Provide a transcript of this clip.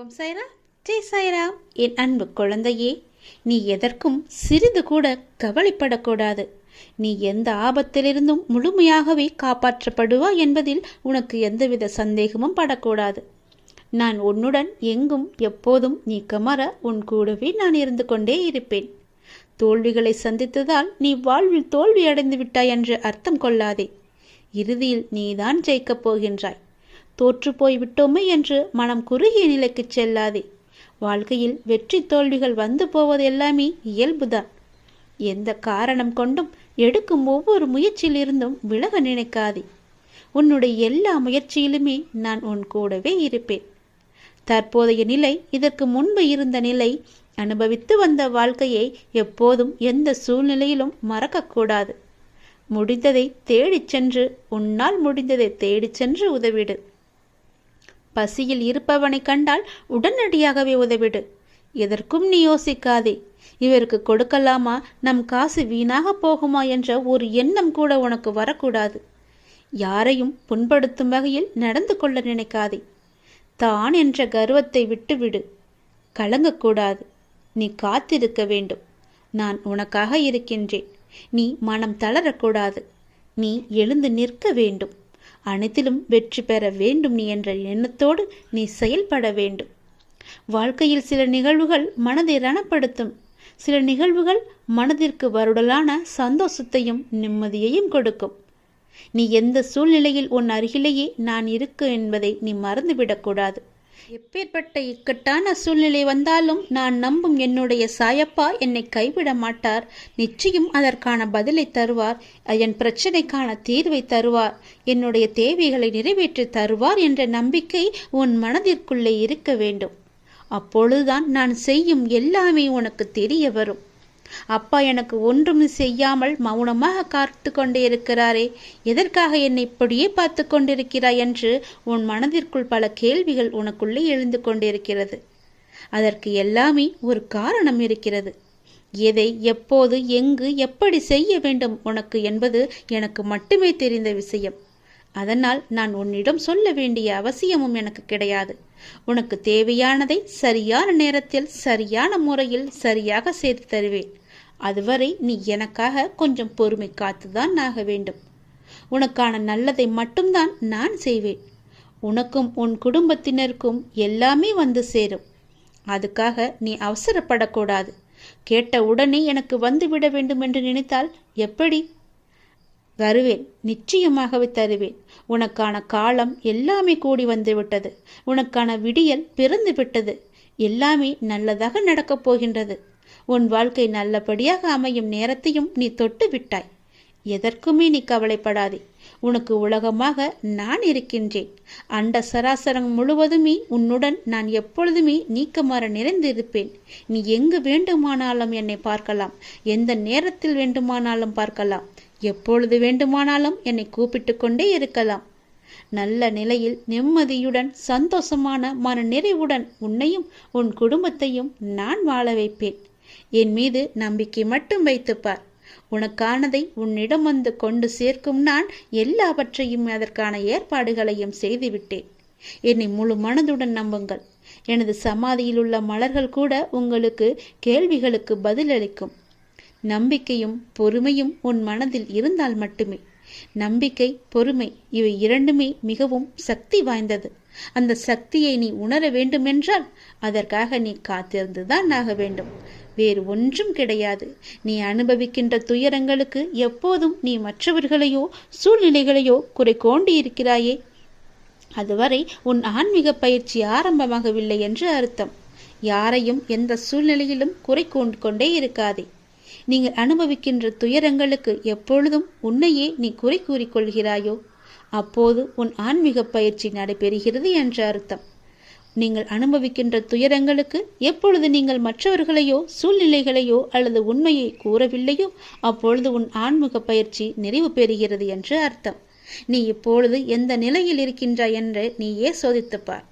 ஓம் சாய்ராம். ஜெய் சாய்ராம். என் அன்பு குழந்தையே நீ எதற்கும் சிறிது கூட கவலைப்படக்கூடாது. நீ எந்த ஆபத்திலிருந்தும் முழுமையாகவே காப்பாற்றப்படுவாய் என்பதில் உனக்கு எந்தவித சந்தேகமும் படக்கூடாது. நான் உன்னுடன் எங்கும் எப்போதும் நீ கமர உன் கூடவே நான் இருந்து கொண்டே இருப்பேன். தோல்விகளை சந்தித்ததால் நீ வாழ்வில் தோல்வி அடைந்து விட்டாய் என்று அர்த்தம் கொள்ளாதே. இறுதியில் நீதான் ஜெயிக்கப் போகின்றாய். தோற்று போய்விட்டோமே என்று மனம் குறுகிய நிலைக்கு செல்லாதே. வாழ்க்கையில் வெற்றி தோல்விகள் வந்து போவது எல்லாமே இயல்புதான். எந்த காரணம் கொண்டும் எடுக்கும் ஒவ்வொரு முயற்சியிலிருந்தும் விலக நினைக்காதே. உன்னுடைய எல்லா முயற்சியிலுமே நான் உன் கூடவே இருப்பேன். தற்போதைய நிலை இதற்கு முன்பு இருந்த நிலை அனுபவித்து வந்த வாழ்க்கையை எப்போதும் எந்த சூழ்நிலையிலும் மறக்கக்கூடாது. முடிந்ததை தேடிச் சென்று உன்னால் முடிந்ததை தேடிச் சென்று உதவிடு. பசியில் இருப்பவனை கண்டால் உடனடியாகவே உதவிடு. எதற்கும் நீ யோசிக்காதே. இவருக்கு கொடுக்கலாமா? நம் காசு வீணாக போகுமா என்ற ஒரு எண்ணம் கூட உனக்கு வரக்கூடாது. யாரையும் புண்படுத்தும் வகையில் நடந்து கொள்ள நினைக்காதே. தான் என்ற கர்வத்தை விட்டுவிடு. கலங்கக்கூடாது. நீ காத்திருக்க வேண்டும். நான் உனக்காக இருக்கின்றேன். நீ மனம் தளரக்கூடாது. நீ எழுந்து நிற்க வேண்டும். அனைத்திலும் வெற்றி பெற வேண்டும் நீ என்ற எண்ணத்தோடு நீ செயல்பட வேண்டும். வாழ்க்கையில் சில நிகழ்வுகள் மனதை ரணப்படுத்தும். சில நிகழ்வுகள் மனதிற்கு வருடலான சந்தோஷத்தையும் நிம்மதியையும் கொடுக்கும். நீ எந்த சூழ்நிலையில் உன் அருகிலேயே நான் இருக்கு என்பதை நீ மறந்துவிடக்கூடாது. எப்பேற்பட்ட இக்கட்டான சூழ்நிலை வந்தாலும் நான் நம்பும் என்னுடைய சாயப்பா என்னை கைவிட மாட்டார். நிச்சயம் அதற்கான பதிலை தருவார். என் பிரச்சனைக்கான தீர்வை தருவார். என்னுடைய தேவைகளை நிறைவேற்றி தருவார் என்ற நம்பிக்கை உன் மனதிற்குள்ளே இருக்க வேண்டும். அப்பொழுதுதான் நான் செய்யும் எல்லாமே உனக்கு தெரிய வரும். அப்பா எனக்கு ஒன்றும் செய்யாமல் மௌனமாக காத்து கொண்டே இருக்கிறாரே எதற்காக என்னை இப்படியே பார்த்து கொண்டிருக்கிறாய் என்று உன் மனதிற்குள் பல கேள்விகள் உனக்குள்ளே எழுந்து கொண்டிருக்கிறது. அதற்கு எல்லாமே ஒரு காரணம் இருக்கிறது. எதை எப்போது எங்கு எப்படி செய்ய வேண்டும் உனக்கு என்பது எனக்கு மட்டுமே தெரிந்த விஷயம். அதனால் நான் உன்னிடம் சொல்ல வேண்டிய அவசியமும் எனக்கு கிடையாது. உனக்கு தேவையானதை சரியான நேரத்தில் சரியான முறையில் சரியாக செய்து தருவேன். அதுவரை நீ எனக்காக கொஞ்சம் பொறுமை காத்துதான் ஆக வேண்டும். உனக்கான நல்லதை மட்டும்தான் நான் செய்வேன். உனக்கும் உன் குடும்பத்தினருக்கும் எல்லாமே வந்து சேரும். அதுக்காக நீ அவசரப்படக்கூடாது. கேட்ட உடனே எனக்கு வந்துவிட வேண்டும் என்று நினைத்தால் எப்படி? வருவேன் நிச்சயமாகவே தருவேன். உனக்கான காலம் எல்லாமே கூடி வந்து விட்டது. உனக்கான விடியல் பிறந்து விட்டது. எல்லாமே நல்லதாக நடக்கப் போகின்றது. உன் வாழ்க்கை நல்லபடியாக அமையும் நேரத்தையும் நீ தொட்டு விட்டாய். எதற்குமே நீ கவலைப்படாதே. உனக்கு உலகமாக நான் இருக்கின்றேன். அண்ட சராசரம் முழுவதுமே உன்னுடன் நான் எப்பொழுதுமே நீக்கமாற நிறைந்திருப்பேன். நீ எங்கு வேண்டுமானாலும் என்னை பார்க்கலாம். எந்த நேரத்தில் வேண்டுமானாலும் பார்க்கலாம். எப்பொழுது வேண்டுமானாலும் என்னை கூப்பிட்டு கொண்டே இருக்கலாம். நல்ல நிலையில் நிம்மதியுடன் சந்தோஷமான மன நிறைவுடன் உன்னையும் உன் குடும்பத்தையும் நான் வாழ வைப்பேன். என் மீது நம்பிக்கை மட்டும் வைத்துப்பார். உனக்கானதை உன்னிடம் வந்து கொண்டு சேர்க்கும் நான் எல்லாவற்றையும் அதற்கான ஏற்பாடுகளையும் செய்துவிட்டேன். என்னை முழு மனதுடன் நம்புங்கள். எனது சமாதியில் உள்ள மலர்கள் கூட உங்களுக்கு கேள்விகளுக்கு பதிலளிக்கும். நம்பிக்கையும் பொறுமையும் உன் மனதில் இருந்தால் மட்டுமே. நம்பிக்கை பொறுமை இவை இரண்டுமே மிகவும் சக்தி வாய்ந்தது. அந்த சக்தியை நீ உணர வேண்டுமென்றால் அதற்காக நீ காத்திருந்துதான் ஆக வேண்டும். வேறு ஒன்றும் கிடையாது. நீ அனுபவிக்கின்ற துயரங்களுக்கு எப்போதும் நீ மற்றவர்களையோ சூழ்நிலைகளையோ குறை கோண்டி இருக்கிறாயே. அதுவரை உன் ஆன்மீக பயிற்சி ஆரம்பமாகவில்லை என்று அர்த்தம். யாரையும் எந்த சூழ்நிலையிலும் குறை கொண்டு கொண்டே இருக்காதே. நீங்கள் அனுபவிக்கின்ற துயரங்களுக்கு எப்பொழுதும் உன்னையே நீ குறை கூறிக்கொள்கிறாயோ? அப்போது உன் ஆன்மீக பயிற்சி நடைபெறுகிறது என்ற அர்த்தம். நீங்கள் அனுபவிக்கின்ற துயரங்களுக்கு எப்பொழுது நீங்கள் மற்றவர்களையோ சூழ்நிலைகளையோ அல்லது உண்மையை கூறவில்லையோ அப்பொழுது உன் ஆன்மீக பயிற்சி நிறைவு பெறுகிறது என்று அர்த்தம். நீ இப்பொழுது எந்த நிலையில் இருக்கின்றாய் என்று நீயே சோதித்துப்பார்